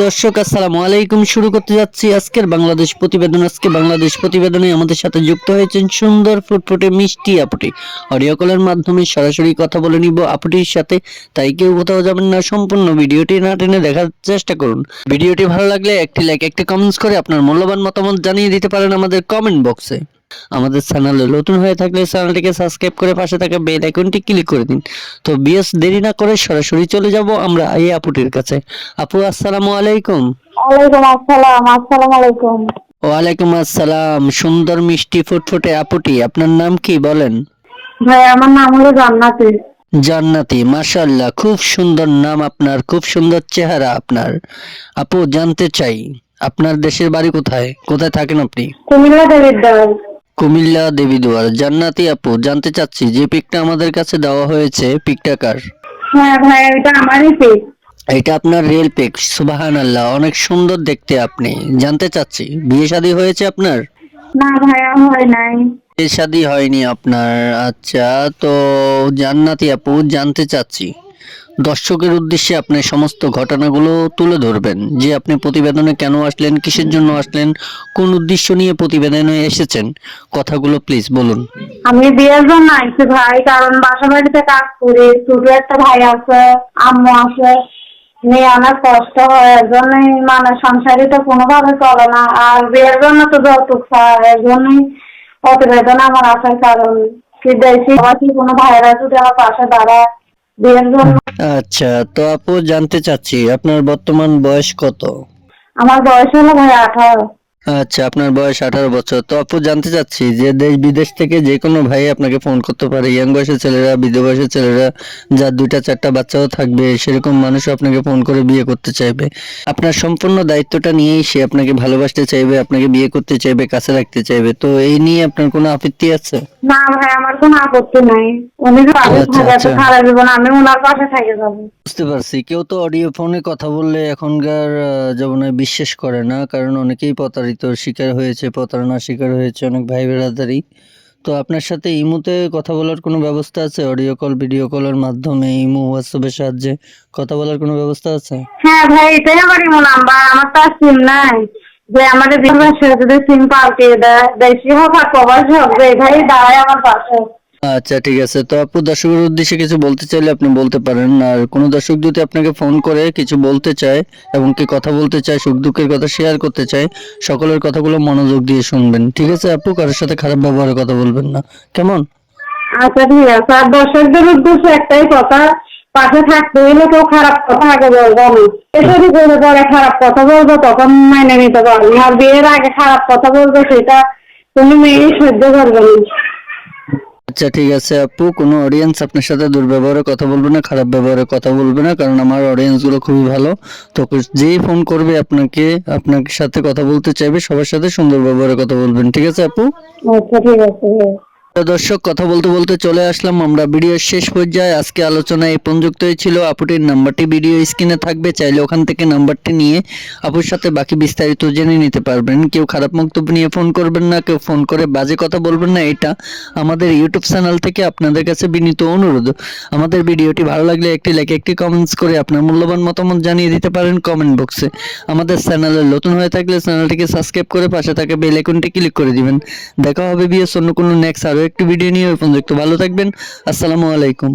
দর্শক, আসসালামু আলাইকুম। শুরু করতে যাচ্ছি আজকের বাংলাদেশ প্রতিবেদন। আজকে বাংলাদেশ প্রতিবেদনে আমাদের সাথে যুক্ত হয়েছেন সুন্দর ফুটফুটে মিষ্টি আপুটি। অডিও কলের মাধ্যমে সরাসরি কথা বলে নিব আপুটির সাথে। তাই কেউ কোথাও যাবেন না, সম্পূর্ণ ভিডিওটি না টেনে দেখার চেষ্টা করুন। ভিডিওটি ভালো লাগলে একটি লাইক একটি কমেন্টস করে আপনার মূল্যবান মতামত জানিয়ে দিতে পারেন আমাদের কমেন্ট বক্সে আমাদের চ্যানেলে নতুন হয়ে থাকলে চ্যানেলটিকে সাবস্ক্রাইব করে পাশে থাকা বেল আইকনটি ক্লিক করে দিন। তো বিএস দেরি না করে সরাসরি চলে যাব আমরা এই আপুটির কাছে। আপু আসসালামু আলাইকুম। ওয়ালাইকুম আসসালাম আসসালামু আলাইকুম। ওয়ালাইকুম আসসালাম সুন্দর মিষ্টি ফুটফুটে আপুটি আপনার নাম কি বলেন? ভাই আমার নাম হলো জান্নাতি। জান্নাতি মাশাল্লাহ খুব সুন্দর নাম আপনার খুব সুন্দর চেহারা আপনার। আপু জানতে চাই আপনার দেশের বাড়ি কোথায়? কোথায় থাকেন আপনি? কুমিল্লা দেবিদ্যার কুমিল্লা দেবীদুয়ার। জান্নাতি আপু জানতে চাচ্ছি যে পিকটা আমাদের কাছে দেওয়া হয়েছে পিকটা কার? হ্যাঁ ভাই এটা আমারই পেজ এটা আপনার রিয়েল পিক সুবাহান আল্লাহ অনেক সুন্দর দেখতে আপনি। জানতে চাচ্ছি বিয়ে শাদী হয়েছে আপনার? না ভাইয়া হয় নাই। বিয়ে শাদী হয়নি আপনার আচ্ছা তো জান্নাতি আপু জানতে চাচ্ছি। দর্শকের উদ্দেশ্যে আপনি সমস্ত ঘটনাগুলো তুলে ধরবেন। যে আপনি প্রতিবেদনে কেন আসলেন, কিসের জন্য আসলেন, কোন উদ্দেশ্য নিয়ে প্রতিবেদনে এসেছেন, কথাগুলো প্লিজ বলুন। আমি বিয়ের জন্য আইছি ভাই? কারণ বাসা বাড়িতে কাজ করি, ছোট একটা ভাই আছে, আম্মু আছে নিয়ে অনেক কষ্ট হয় এর জন্যই মানে সংসারই তো কোনোভাবে চলে না। আর বিয়ের জন্য তো যৌতুক চায় এর জন্যই প্রতিবেদন আমার আসার কারণ কি দেখছি কোনো ভাইয়েরা যদি আমার পাশে দাঁড়ায় আচ্ছা তো আপু জানতে চাচ্ছি আপনার বর্তমান বয়স কত? আমার বয়স হলো ভাই আঠারো। আচ্ছা আপনার বয়স আঠারো বছর। তো আপু জানতে চাচ্ছি যে দেশ বিদেশ থেকে যে কোনো ভাই আপনাকে ফোন করতে পারে। ইয়াং বয়সের ছেলেরা বৃদ্ধ বয়সের ছেলেরা যার দুইটা চারটা বাচ্চাও থাকবে সেরকম মানুষও আপনাকে ফোন করে বিয়ে করতে চাইবে। আপনার সম্পূর্ণ দায়িত্বটা নিয়েই সে আপনাকে ভালোবাসতে চাইবে আপনাকে বিয়ে করতে চাইবে কাছে রাখতে চাইবে। তো এই নিয়ে আপনার কোনো আপত্তি আছে? না ভাই আমার কোনো আপত্তি নাই। আচ্ছা, আচ্ছা। বুঝতে পারছি। কেউ তো অডিও ফোনে কথা বললে এখনকার বিশ্বাস করে না কারণ অনেকেই প্রতারিত শিকার হয়েছে প্রতারণার শিকার হয়েছে অনেক ভাই বেড়াদারি। তো আপনার সাথে ইমুতে কথা বলার কোনো ব্যবস্থা আছে? অডিও কল ভিডিও কলের মাধ্যমে ইমু হোয়াটসঅ্যাপের সাহায্যে কথা বলার কোনো ব্যবস্থা আছে? হ্যাঁ ভাই এটাই আমার ইমো নাম্বার আমার তো সিম নাই। যে আমাদের যদি সিম দেয় দেশি হোক আর প্রবাসী হোক যে ভাই দাঁড়ায় আমার পাশে। আচ্ছা ঠিক আছে। তো আপু দর্শকের উদ্দেশ্যে কিছু বলতে চাইলে আপনি বলতে পারেন। আর কোনো দর্শক যদি আপনাকে ফোন করে কিছু বলতে চায় এবং কি কথা বলতে চায়, সুখ দুঃখের কথা শেয়ার করতে চায়, সকলের কথাগুলো মনোযোগ দিয়ে শুনবেন। ঠিক আছে আপু? কারোর সাথে খারাপ ব্যবহারের কথা বলবেন না। কেমন? আচ্ছা ঠিক আছে। আর দর্শকদের উদ্দেশ্যে একটাই কথা, পাশে থাকতে হলে কেউ খারাপ কথা আগে বলব। এসবই করে পরে খারাপ কথা বলব, তখন মেনে নিতে পারব আর বিয়ের আগে খারাপ কথা বলব, সেটা কোনো মেয়েই সহ্য করবে না। আচ্ছা ঠিক আছে আপু, কোনো অডিয়েন্স আপনার সাথে দুর্ব্যবহারে কথা বলবে না, খারাপ ব্যবহারের কথা বলবে না, কারণ আমার অডিয়েন্সগুলো খুবই ভালো। তো যেই ফোন করবে আপনাকে, আপনার সাথে কথা বলতে চাইবে, সবার সাথে সুন্দর ব্যবহারের কথা বলবেন, ঠিক আছে আপু? আচ্ছা ঠিক আছে তো দর্শক, কথা বলতে বলতে চলে আসলাম আমরা ভিডিওর শেষ পর্যায়ে। আজকে আলোচনা এই পর্যন্তই ছিল আপুটির নাম্বারটি। ভিডিও স্ক্রিনে থাকবে, চাইলে ওখান থেকে নাম্বারটি নিয়ে আপুর সাথে বাকি বিস্তারিত জেনে নিতে পারবেন। কেউ খারাপ বক্তব্য নিয়ে ফোন করবেন না, কেউ ফোন করে বাজে কথা বলবেন না, এটা আমাদের ইউটিউব চ্যানেল থেকে আপনাদের কাছে বিনীত অনুরোধ। আমাদের ভিডিওটি ভালো লাগলে একটি লাইক, একটি কমেন্টস করে আপনার মূল্যবান মতামত জানিয়ে দিতে পারেন কমেন্ট বক্সে আমাদের চ্যানেলে নতুন হয়ে থাকলে চ্যানেলটিকে সাবস্ক্রাইব করে পাশে থাকা বেল আইকনটি ক্লিক করে দিবেন। দেখা হবে বিয়ের অন্য কোনো নেক্সট আরও একটি ভিডিও নিয়ে পর্যন্ত। ভালো থাকবেন। আসসালামু আলাইকুম।